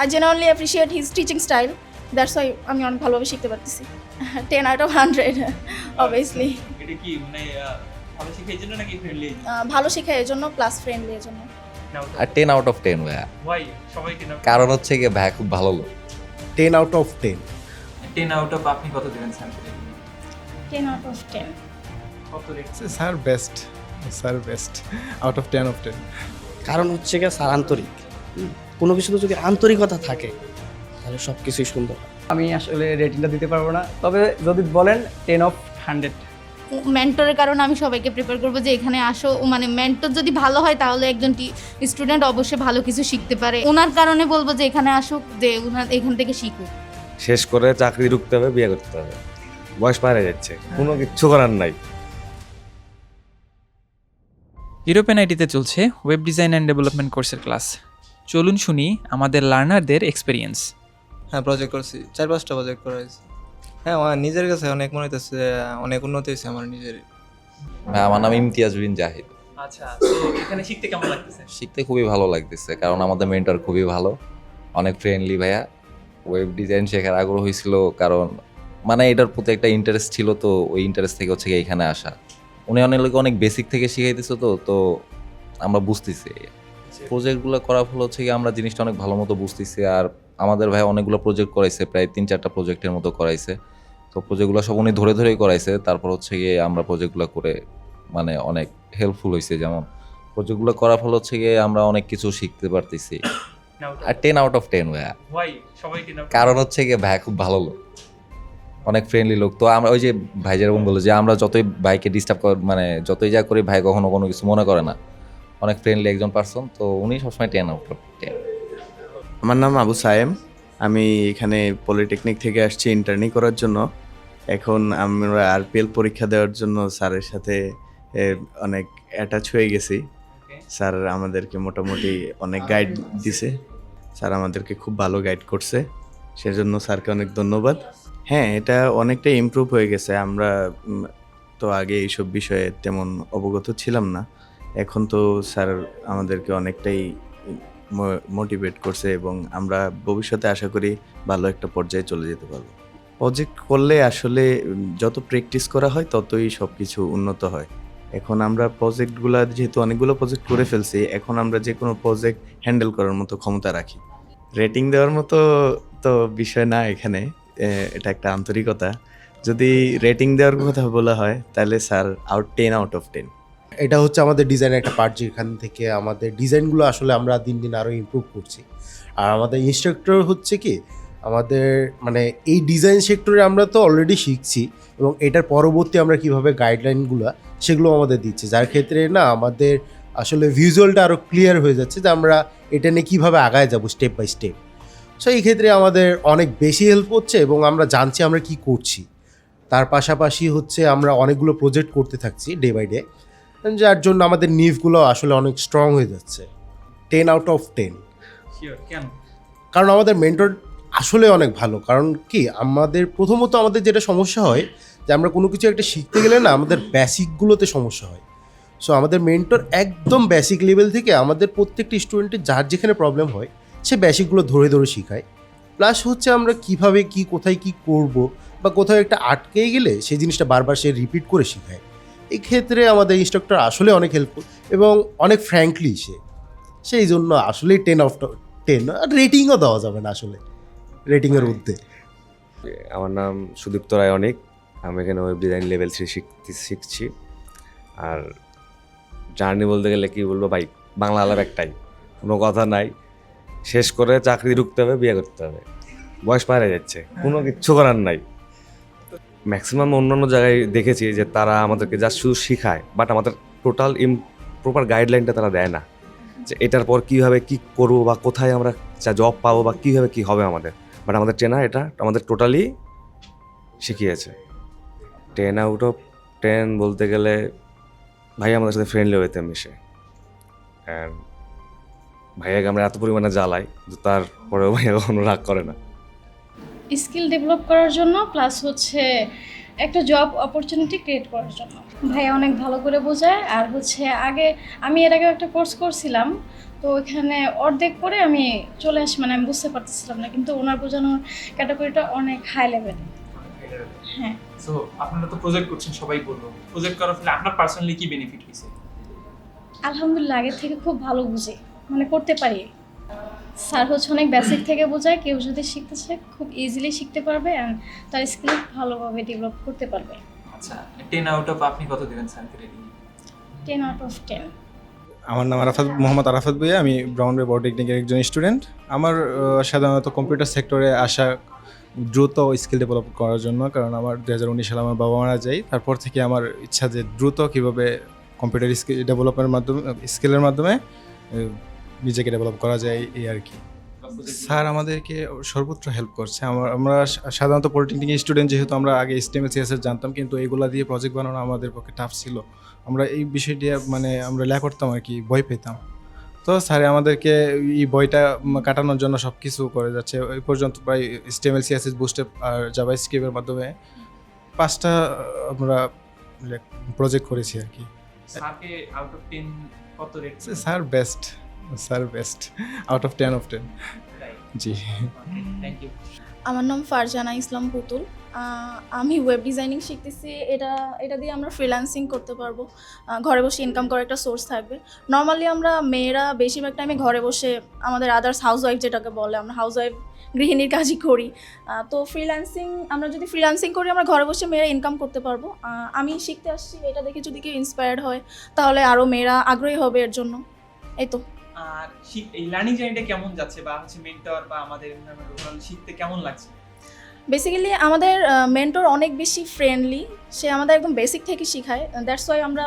I generally appreciate his teaching style that's why আমি অনেক ভালোভাবে শিখতে পারতেছি। Ten out of hundred obviously এটা কি মানে ভালো শিখার জন্য নাকি ফ্রেন্ডলি ভালো শেখায় এর জন্য প্লাস ফ্রেন্ডলি এর জন্য। আর টেন আউট অফ টেন ভাইয়া। কারণ হচ্ছে গিয়ে ভাইয়া খুব ভালো লোক। Ten out of ten ten out of আপনি কত দেবেন sample ten out of ten কত rate sir best sir best out of ten of ten কারণ হচ্ছে গিয়ে স্যার আন্তরিক। কোনো কিছুতে যদি আন্তরিকতা থাকে তাহলে সব কিছুই সুন্দর। আমি আসলে রেটিংটা দিতে পারব না তবে যদি বলেন টেন অফ হান্ড্রেড মেন্টরের কারণে আমি সবাইকে প্রিপেয়ার করব যে এখানে আসো মানে মেন্টর যদি ভালো হয় তাহলে একজন স্টুডেন্ট অবশ্যই ভালো কিছু শিখতে পারে। ওনার কারণে বলব যে এখানে আসুক যে ওনার এখান থেকে শিখুক। শেষ করে চাকরি ঢুকতে হবে বিয়ে করতে হবে। বয়স পারে যাচ্ছে কোনো কিচ্ছু করার নাই। ইউরোপিয়ান আইটিতে চলছে ওয়েব ডিজাইন অ্যান্ড ডেভেলপমেন্ট কোর্সের ক্লাস চলুন শুনি আমাদের লার্নারদের এক্সপিরিয়েন্স হ্যাঁ প্রজেক্ট করছি। চার পাঁচটা প্রজেক্ট করা হয়েছে। হ্যাঁ আমার নিজের কাছে অনেক মনে হইতেছে অনেক উন্নতি হয়েছে আমার নিজের হ্যাঁ আমার নাম ইমতিয়াজ বিন জাহিদ। আচ্ছা তো এখানে শিখতে কেমন লাগতেছে? শিখতে খুবই ভালো লাগতেছে কারণ আমাদের মেন্টর খুবই ভালো অনেক ফ্রেন্ডলি ভাইয়া। ওয়েব ডিজাইন শেখার আগ্রহ হয়েছিল কারণ মানে এটার প্রতি একটা ইন্টারেস্ট ছিল তো ওই ইন্টারেস্ট থেকে হচ্ছে গিয়ে এখানে আসা। উনি অনেক অনেক বেসিক থেকে শিখাইতেছে তো তো আমরা বুঝতেছি। প্রজেক্টগুলো করার ফলে হচ্ছে আমরা জিনিসটা অনেক ভালো মতো বুঝতেছি আর আমাদের ভাই অনেকগুলো প্রজেক্ট করাইছে প্রায় তিন চারটা প্রজেক্টের মতো করাইছে। তো প্রজেক্টগুলো সব উনি ধরে ধরেই করাইছে তারপর হচ্ছে গিয়ে আমরা প্রজেক্টগুলো করে মানে অনেক হেল্পফুল হয়েছে যেমন। প্রজেক্টগুলো করার ফলে হচ্ছে গিয়ে আমরা অনেক কিছু শিখতে পারতেছি। আর টেন আউট অফ টেন ভাইয়া। কারণ হচ্ছে গিয়ে ভাই খুব ভালো লোক। অনেক ফ্রেন্ডলি লোক। তো আমরা ওই যে ভাই যেরকম বলল যে আমরা যতই ভাইকে ডিস্টার্ব মানে যতই যা করি ভাই কখনো কোনো কিছু মনে করে না। অনেক ফ্রেন্ডলি একজন পার্সন তো উনি সবসময় টেন আউট টেন আমার নাম আবু সায়েম। আমি এখানে পলিটেকনিক থেকে আসছি ইন্টার্নি করার জন্য। এখন আমরা আরপিএল পরীক্ষা দেওয়ার জন্য স্যারের সাথে অনেক অ্যাটাচ হয়ে গেছি। স্যার আমাদেরকে মোটামুটি অনেক গাইড দিছে। স্যার আমাদেরকে খুব ভালো গাইড করছে। সেজন্য স্যারকে অনেক ধন্যবাদ। হ্যাঁ এটা অনেকটা ইমপ্রুভ হয়ে গেছে। আমরা তো আগে এইসব বিষয়ে তেমন অবগত ছিলাম না। এখন তো স্যার আমাদেরকে অনেকটাই মোটিভেট করছে এবং আমরা ভবিষ্যতে আশা করি ভালো একটা পর্যায়ে চলে যেতে পারব। প্রজেক্ট করলে আসলে যত প্র্যাকটিস করা হয় ততই সব কিছু উন্নত হয়। এখন আমরা প্রজেক্টগুলো যেহেতু অনেকগুলো প্রজেক্ট করে ফেলছি এখন আমরা যে কোনো প্রজেক্ট হ্যান্ডেল করার মতো ক্ষমতা রাখি। রেটিং দেওয়ার মতো তো বিষয় না এখানে এটা একটা আন্তরিকতা। যদি রেটিং দেওয়ার কথা বলা হয় তাহলে sir out ten out of ten এটা হচ্ছে আমাদের ডিজাইনের একটা পার্ট যেখান থেকে আমাদের ডিজাইনগুলো আসলে আমরা দিন দিন আরও ইমপ্রুভ করছি। আর আমাদের ইনস্ট্রাক্টর হচ্ছে কি, আমাদের মানে এই ডিজাইন সেক্টরে আমরা তো অলরেডি শিখছি এবং এটার পরবর্তী আমরা কীভাবে গাইডলাইনগুলো সেগুলো আমাদের দিচ্ছে। যার ক্ষেত্রে না আমাদের আসলে ভিজুয়ালটা আরও ক্লিয়ার হয়ে যাচ্ছে যে আমরা এটা নিয়ে কীভাবে আগায় যাব স্টেপ বাই স্টেপ সো এই ক্ষেত্রে আমাদের অনেক বেশি হেল্প হচ্ছে এবং আমরা জানছি আমরা কি করছি। তার পাশাপাশি হচ্ছে আমরা অনেকগুলো প্রজেক্ট করতে থাকছি ডে বাই ডে যার জন্য আমাদের নিভগুলো আসলে অনেক স্ট্রং হয়ে যাচ্ছে। টেন আউট অফ টেন কেন? কারণ আমাদের মেন্টর আসলে অনেক ভালো। কারণ কি? আমাদের প্রথমত আমাদের যেটা সমস্যা হয় যে আমরা কোনো কিছু একটা শিখতে গেলে না আমাদের বেসিকগুলোতে সমস্যা হয়। সো আমাদের মেন্টর একদম বেসিক লেভেল থেকে আমাদের প্রত্যেকটি স্টুডেন্টের যার যেখানে প্রবলেম হয় সে বেসিকগুলো ধরে ধরে শেখায়। প্লাস হচ্ছে আমরা কীভাবে কি কোথায় কি করব বা কোথাও একটা আটকে গেলে সেই জিনিসটা বারবার সে রিপিট করে শেখায়। এই ক্ষেত্রে আমাদের ইনস্ট্রাক্টর আসলে অনেক হেল্পফুল এবং অনেক ফ্র্যাঙ্কলি সে। সেই জন্য আসলেই টেন অফ টেন আর রেটিংও দেওয়া যাবে না আসলে রেটিংয়ের ঊর্ধ্বে। আমার নাম সুদীপ্ত রায় অনেক আমি এখানে ওয়েব ডিজাইন লেভেল থ্রি শিখতে শিখছি। আর জার্নি বলতে গেলে কি বলব ভাই বাংলা আলাপ একটাই কোনো কথা নাই। শেষ করে চাকরি ঢুকতে হবে বিয়ে করতে হবে। বয়স পারে যাচ্ছে কোনো কিচ্ছু করার নাই। ম্যাক্সিমাম অন্যান্য জায়গায় দেখেছি যে তারা আমাদেরকে জাস্ট শুধু শেখায় বাট আমাদের টোটাল ইম প্রপার গাইডলাইনটা তারা দেয় না। যে এটার পর কীভাবে কী করব বা কোথায় আমরা যা জব পাবো বা কীভাবে কী হবে আমাদের। বাট আমাদের ট্রেনার এটা, আমাদের টোটালি শিখিয়েছে। টেন আউট অফ টেন বলতে গেলে ভাই আমাদের সাথে ফ্রেন্ডলি হইতে মিশে। অ্যান্ড ভাইয়াকে আমরা এত পরিমাণে জ্বালাই যে তারপরেও ভাইয়া কখনো রাগ করে না। স্কিল ডেভেলপ করার জন্য প্লাস হচ্ছে একটা জব অপরচুনিটি ক্রিয়েট করার জন্য। ভাইয়া অনেক ভালো করে বোঝায় আর হচ্ছে আগে আমি এর আগে একটা কোর্স করছিলাম তো ওইখানে অর্ধেক পরে আমি চলে আসি মানে আমি বুঝতে পারতেছিলাম না কিন্তু ওনার বোঝানোর ক্যাটাগরিটা অনেক হাই লেভেল হ্যাঁ। সো আপনারা তো প্রজেক্ট করছেন সবাই বলল। প্রজেক্ট করার ফলে আপনার পার্সোনালি কি বেনিফিট হয়েছে? আলহামদুলিল্লাহ আগের থেকে খুব ভালো বুঝে মানে করতে পারি। স্যার হচ্ছে অনেক বেসিক থেকে বোঝায় কেউ যদি শিখতে চায় খুব ইজিলি শিখতে পারবে অ্যান্ড তার স্কিল ভালোভাবে ডেভেলপ করতে পারবে। আচ্ছা টেন আউট অফ আপনি কত দেবেন স্যারকে rating ten out of ten আমার নাম আরাফাত মোহাম্মদ আরাফাত ভাইয়া আমি ব্রাউন বে পলিটেকনিকের একজন স্টুডেন্ট আমার সাধারণত কম্পিউটার সেক্টরে আসা দ্রুত স্কিল ডেভেলপ করার জন্য কারণ আমার দু হাজার উনিশ সালে আমার বাবা মারা যায়। তারপর থেকে আমার ইচ্ছা যে দ্রুত কীভাবে কম্পিউটার স্কিল ডেভেলপের মাধ্যমে স্কিলের মাধ্যমে নিজেকে ডেভেলপ করা যায় এই আর কি। স্যার আমাদেরকে সর্বত্র হেল্প করছে। আমার আমরা সাধারণত পলিটেকনিক স্টুডেন্ট যেহেতু আমরা আগে স্টেম সিএসএস জানতাম কিন্তু এগুলা দিয়ে প্রজেক্ট বানানো আমাদের পক্ষে টাফ ছিল। আমরা এই বিষয়টি মানে আমরা ল্যাক করতাম আর কি ভয় পেতাম। তো স্যার আমাদেরকে এই বইটা কাটানোর জন্য সব কিছু করে যাচ্ছে। এই পর্যন্ত প্রায় স্টেমেল সিএসএস বুস্টেপ আর জাভা স্ক্রিপ্টের মাধ্যমে পাঁচটা আমরা প্রজেক্ট করেছি আর কি। Sir best sir best out of ten of ten G. Thank you আমার নাম ফারজানা ইসলাম পুতুল। আমি ওয়েব ডিজাইনিং শিখতেছি। এটা এটা দিয়ে আমরা ফ্রিল্যান্সিং করতে পারব। ঘরে বসে ইনকাম করার একটা সোর্স থাকবে। নর্মালি আমরা মেয়েরা বেশিরভাগ টাইমে ঘরে বসে আমাদের আদার্স হাউস ওয়াইফ যেটাকে বলে আমরা হাউস ওয়াইফ গৃহিণীর কাজই করি। তো ফ্রিল্যান্সিং আমরা যদি ফ্রিল্যান্সিং করি আমরা ঘরে বসে মেয়েরা ইনকাম করতে পারব। আমি শিখতে আসছি এটা দেখে যদি কেউ ইন্সপায়ার্ড হয় তাহলে আরও মেয়েরা আগ্রহী হবে এর জন্য। এই তো। আর এই লার্নিং জার্নিটা কেমন যাচ্ছে? বা হচ্ছে মেন্টর বা আমাদের শিখতে কেমন লাগছে? বেসিক্যালি আমাদের মেন্টর অনেক বেশি ফ্রেন্ডলি সে আমাদের একদম বেসিক থেকে শেখায়। দ্যাটস ওয়াই আমরা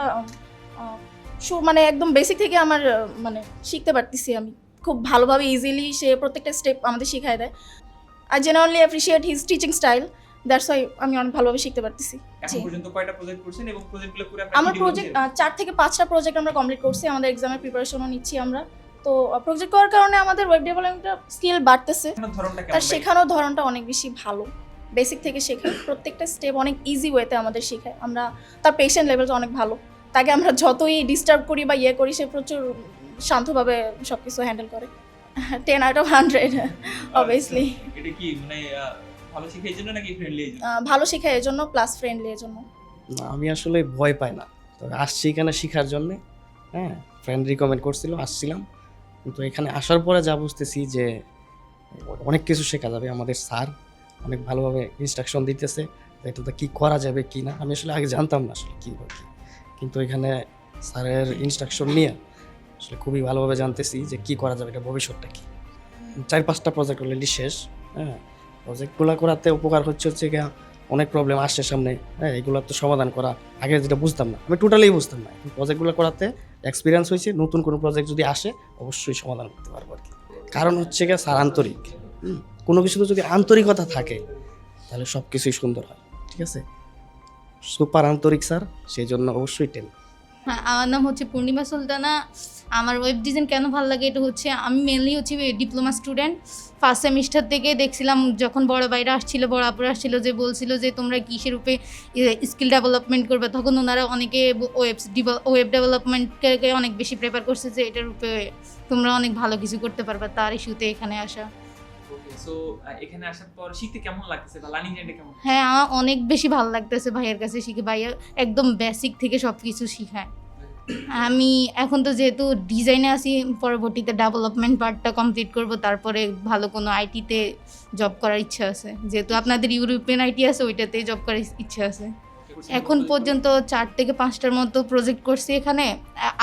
মানে একদম বেসিক থেকে আমার মানে শিখতে পারতেছি আমি। খুব ভালোভাবে ইজিলি সে প্রত্যেকটা স্টেপ আমাদের শিখায় দেয়। I generally appreciate his teaching style that's why আমি অনেক ভালোভাবে শিখতে পারতেছি। এখন পর্যন্ত কয়টা প্রজেক্ট করছেন এবং প্রজেক্টগুলো করে আমার প্রজেক্ট চার থেকে পাঁচটা প্রজেক্ট আমরা কমপ্লিট করছি আমাদের এক্সামের প্রিপারেশনও নিচ্ছি আমরা। তো প্রজেক্ট করার কারণে আমাদের ওয়েব ডেভেলপমেন্টের স্কিল বাড়তেছে। ধরনটা তার শেখানোর ধরনটা অনেক বেশি ভালো। বেসিক থেকে শেখায় প্রত্যেকটা স্টেপ অনেক ইজি ওয়েতে আমাদের শেখায়। আমরা তার পেশেন্ট লেভেলটা অনেক ভালো। তাকে আমরা যতই ডিস্টার্ব করি বা ইয়ে করি সে প্রচুর শান্তভাবে সব কিছু হ্যান্ডেল করে ten out of hundred obviously এটা কি মানে ভালো শিখে এই জন্য নাকি ফ্রেন্ডলি এই জন্য? ভালো শেখায় এজন্য প্লাস ফ্রেন্ডলি এজন্য না আমি আসলে ভয় পাই না। তবে আসছি এখানে শেখার জন্যে হ্যাঁ ফ্রেন্ড রিকমেন্ড করছিল আসছিলাম। কিন্তু এখানে আসার পরে যা বুঝতেছি যে অনেক কিছু শেখা যাবে আমাদের স্যার অনেক ভালোভাবে ইনস্ট্রাকশন দিতেছে এটাতে কী করা যাবে কি না। আমি আসলে আগে জানতাম না আসলে কী কী কিন্তু এখানে স্যারের ইনস্ট্রাকশন নিয়ে আসলে খুবই ভালোভাবে জানতেছি যে কী করা যাবে এটা ভবিষ্যৎটা কী। চার পাঁচটা প্রজেক্ট অলরেডি শেষ হ্যাঁ। প্রজেক্টগুলো করাতে উপকার হচ্ছে হচ্ছে গিয়া অনেক প্রবলেম আসছে সামনে। হ্যাঁ এগুলোর তো সমাধান করা। আগে যেটা বুঝতাম না, আমি টোটালি বুঝতাম না। প্রজেক্টগুলো করাতে এক্সপিরিয়েন্স হয়েছে, নতুন কোনো প্রজেক্ট যদি আসে, অবশ্যই সমাধান করতে পারব আর কি। কারণ হচ্ছে গিয়ে স্যার আন্তরিক কোনো কিছুতে যদি আন্তরিকতা থাকে, তাহলে সব কিছুই সুন্দর হয়, ঠিক আছে? সুপার আন্তরিক স্যার সেই জন্য অবশ্যই টেন আমার নাম হচ্ছে পূর্ণিমা সুলতানা। আমার ওয়েব ডিজাইন কেন ভালো লাগে এটা হচ্ছে আমি মেনলি হচ্ছে ডিপ্লোমা স্টুডেন্ট ফার্স্ট সেমিস্টার থেকে দেখছিলাম যখন বড় বাইরে আসছিল বড় আপুরা আসছিল যে বলছিল যে তোমরা কিসের উপরে স্কিল ডেভেলপমেন্ট করবে? তখন ওনারা অনেকে ওয়েব ওয়েব ডেভেলপমেন্টকে অনেক বেশি প্রেফার করছে যে এটার উপরে তোমরা অনেক ভালো কিছু করতে পারবে তার ইস্যুতে এখানে আসা। সো এখানে আসার পর শিখতে কেমন লাগতেছে বা লার্নিং জার্নিটা কেমন? হ্যাঁ আমার অনেক বেশি ভালো লাগতেছে ভাইয়ের কাছে শিখে। ভাইয়া একদম বেসিক থেকে সব কিছু শিখায়। আমি এখন তো যেহেতু ডিজাইনে আছি, পরবর্তীতে ডেভেলপমেন্ট পার্টটা কমপ্লিট করব, তারপরে ভালো কোনো আইটিতে জব করার ইচ্ছা আছে। যেহেতু আপনাদের ইউরোপিয়ান আইটি আছে, ওইটাতেই জব করার ইচ্ছা আছে। এখন পর্যন্ত চার থেকে পাঁচটার মতো প্রজেক্ট করছি এখানে।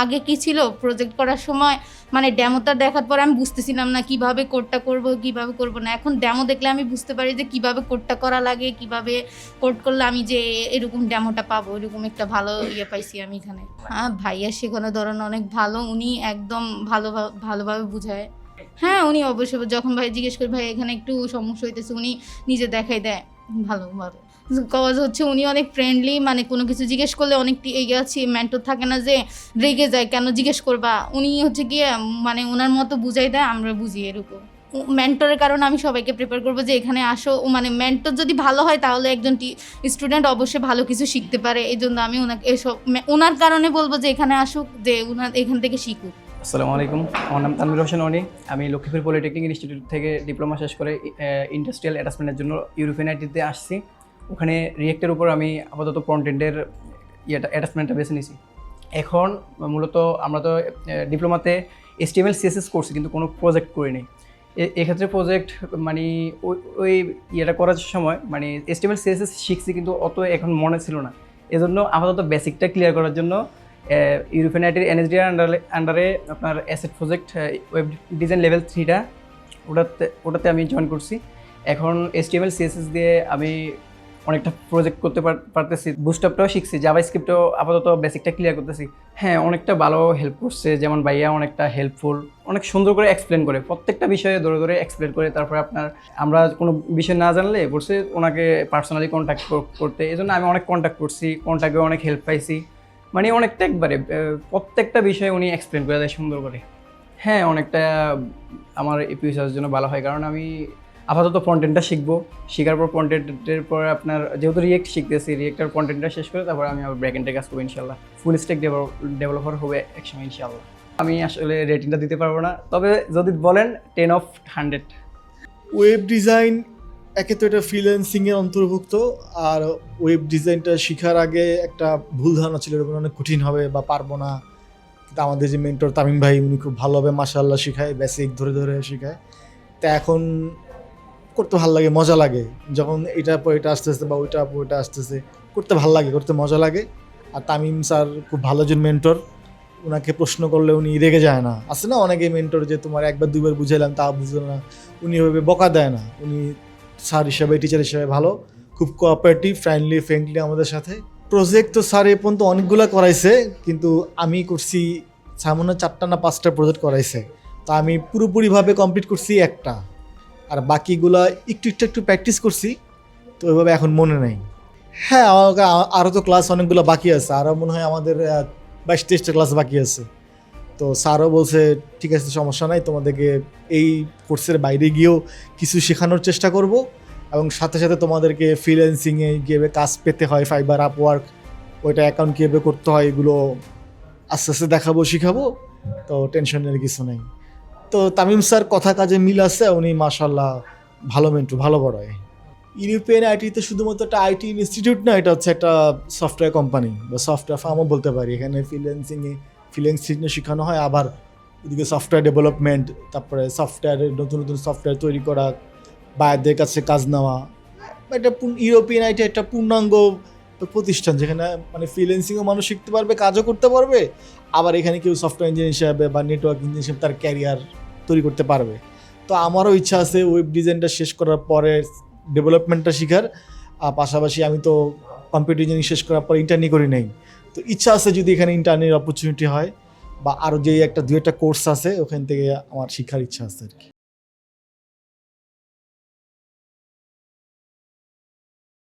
আগে কি ছিল? প্রজেক্ট করার সময় মানে ড্যামোটা দেখার পরে আমি বুঝতেছিলাম না কীভাবে কোডটা করব কীভাবে করব না। এখন ড্যামো দেখলে আমি বুঝতে পারি যে কীভাবে কোডটা করা লাগে কীভাবে কোড করলে আমি যে এরকম ড্যামোটা পাবো এরকম একটা ভালো ইয়ে পাইছি আমি এখানে। হ্যাঁ ভাইয়া শেখানো ধরন অনেক ভালো উনি একদম ভালো ভালোভাবে বুঝায়। হ্যাঁ উনি অবশ্যই যখন ভাই জিজ্ঞেস করি ভাই এখানে একটু সমস্যা হইতেছে উনি নিজে দেখাই দেয়। ভালো। কজ হচ্ছে উনি অনেক ফ্রেন্ডলি মানে কোনো কিছু জিজ্ঞেস করলে অনেক এগিয়ে আছি। মেন্টর থাকে না যে রেগে যায়, কেন জিজ্ঞেস করবা? উনি হচ্ছে গিয়ে মানে ওনার মতো বুঝাই দেয়, আমরা বুঝি এরকম মেন্টরের কারণে আমি সবাইকে প্রিপেয়ার করব যে এখানে আসো। মানে মেন্টর যদি ভালো হয়, তাহলে একজন স্টুডেন্ট অবশ্যই ভালো কিছু শিখতে পারে। এই জন্য আমি ওনাকে এসব ওনার কারণে বলব যে এখানে আসুক, যে ওনার এখান থেকে শিখুক। আসসালামু আলাইকুম। আমার নাম তানভীর হোসেন অনি আমি লক্ষ্মীপুর পলিটেকনিক ইনস্টিটিউট থেকে ডিপ্লোমা শেষ করে ইন্ডাস্ট্রিয়াল অ্যাটাচমেন্টের জন্য ইউরোপিয়ান আইটিতে আসছি। ওখানে রিয়েক্টের উপর আমি আপাতত ফ্রন্টেন্ডের ইয়েটা অ্যাটাচমেন্টটা বেছে নিয়েছি এখন মূলত আমরা তো ডিপ্লোমাতে এসটিএমএল সিএসএস করছি, কিন্তু কোনো প্রজেক্ট করিনি এক্ষেত্রে প্রজেক্ট মানে ওই ইয়েটা করার সময় মানে এসটিএমএল সিএসএস শিখছি, কিন্তু অত এখন মনে ছিল না। এজন্য আপাতত বেসিকটা ক্লিয়ার করার জন্য ইউরোপিয়ান আইটির এনএসডি আন্ডারে আন্ডারে আপনার asset project web design level থ্রিটা ওটাতে ওটাতে আমি জয়েন করছি। এখন এসটিএমএল সিএসএস দিয়ে আমি অনেকটা প্রজেক্ট করতে পার- পারতেছি বুস্টআপটাও শিখছি জাভা স্ক্রিপ্টও আপাতত বেসিকটা ক্লিয়ার করতেছি। হ্যাঁ অনেকটা ভালো হেল্প করছে, যেমন ভাইয়া অনেকটা হেল্পফুল অনেক সুন্দর করে এক্সপ্লেন করে, প্রত্যেকটা বিষয়ে ধরে ধরে এক্সপ্লেন করে, তারপরে আপনার আমরা কোনো বিষয় না জানলে বলছে ওনাকে পার্সোনালি কন্ট্যাক্ট করতে এই জন্য আমি অনেক কন্ট্যাক্ট করছি কন্ট্যাক্টে অনেক হেল্প পাইছি। মানে অনেকটা একবারে প্রত্যেকটা বিষয়ে উনি এক্সপ্লেন করে দেয় সুন্দর করে। হ্যাঁ অনেকটা, আমার ইপিএসের জন্য ভালো হয়, কারণ আমি আপাতত কন্টেন্টটা শিখব। শেখার পর কন্টেন্টের পর আপনার যেহেতু রিয়েক্ট শিখতেছি রিয়েক্টার কন্টেন্টটা শেষ করে তারপর আমি আবার ব্যাক কাজ করব ইনশাল্লাহ ফুল স্টেক ডেভেলপার হবে একসময় ইনশাল্লাহ আমি আসলে রেটিংটা দিতে পারব না। তবে যদি বলেন ten of hundred web design একে তো এটা ফ্রিল্যান্সিংয়ের অন্তর্ভুক্ত, আর ওয়েব ডিজাইনটা শেখার আগে একটা ভুল ধারণা ছিল এরকম অনেক কঠিন হবে বা পারব না। কিন্তু আমাদের যে মেন্টর তামিম ভাই, উনি খুব ভালোভাবে মাসাল্লাহ শেখায় বেসিক ধরে ধরে শেখায়। তা এখন করতে ভালো লাগে, মজা লাগে। যখন এটার পর এটা আসতেছে বা ওইটার পর ওইটা আসতেছে, করতে ভালো লাগে, করতে মজা লাগে। আর তামিম স্যার খুব ভালো একজন মেন্টর ওনাকে প্রশ্ন করলে উনি রেগে যায় না। আছে না অনেকে মেন্টর যে, তোমার একবার দুবার বুঝাইলাম, তা বুঝলো না। উনি ওইভাবে বকা দেয় না। উনি স্যার হিসাবে টিচার হিসাবে ভালো, খুব কোঅপারেটিভ ফ্রেন্ডলি ফ্রেন্ডলি আমাদের সাথে। প্রজেক্ট তো স্যার এ পর্যন্ত অনেকগুলো করাইছে, কিন্তু আমি করছি, সামনে চারটা না পাঁচটা প্রজেক্ট করাইছে। তা আমি পুরোপুরিভাবে কমপ্লিট করছি একটা। আর বাকিগুলা একটু একটু একটু প্র্যাকটিস করছি, তো ওইভাবে এখন মনে নেই। হ্যাঁ আমাকে আরও তো ক্লাস অনেকগুলো বাকি আছে আরও মনে হয় আমাদের বাইশ তেইশটা ক্লাস বাকি আছে। তো স্যারও বলছে, ঠিক আছে, সমস্যা নাই, তোমাদেরকে এই কোর্সের বাইরে গিয়েও কিছু শেখানোর চেষ্টা করব এবং সাথে সাথে তোমাদেরকে ফ্রিল্যান্সিংয়ে কীভাবে কাজ পেতে হয় ফাইবার আপওয়ার্ক ওইটা অ্যাকাউন্ট কীভাবে করতে হয়, এগুলো আস্তে আস্তে দেখাবো, শিখাবো, তো টেনশনের কিছু নেই। তো তামিম স্যার কথা কাজে মিল আছে, উনি মাশাল্লাহ ভালো মেন্টু ভালো পড়ায় ইউরোপিয়ান আইটিতে শুধুমাত্র একটা আইটি ইনস্টিটিউট না, এটা হচ্ছে একটা সফটওয়্যার কোম্পানি বা সফটওয়্যার ফার্মও বলতে পারি। এখানে ফ্রিল্যান্সিংয়ে ফ্রিল্যান্সিং শেখানো হয়, আবার এদিকে সফটওয়্যার ডেভেলপমেন্ট তারপরে সফটওয়্যারের নতুন নতুন সফটওয়্যার তৈরি করা বাইরের কাছে কাজ নেওয়া এটা পূর্ণ- ইউরোপিয়ান আইটি একটা পূর্ণাঙ্গ প্রতিষ্ঠান যেখানে মানে ফ্রিল্যান্সিংও মানুষ শিখতে পারবে, কাজও করতে পারবে, আবার এখানে কেউ সফটওয়্যার ইঞ্জিনিয়ার হিসাবে বা নেটওয়ার্ক ইঞ্জিনিয়ার হিসেবে তার ক্যারিয়ার তৈরি করতে পারবে। তো আমারও ইচ্ছা আছে ওয়েব ডিজাইনটা শেষ করার পরে ডেভেলপমেন্টটা শেখার। আর পাশাপাশি আমি তো কম্পিউটার ইঞ্জিনিয়ারিং শেষ করার পর ইন্টারনি করি নেই। তো ইচ্ছা আছে যদি এখানে ইন্টারনির অপরচুনিটি হয় বা আরও যে একটা দু একটা কোর্স আছে, ওখান থেকে আমার শিক্ষার ইচ্ছা আছে আর কি।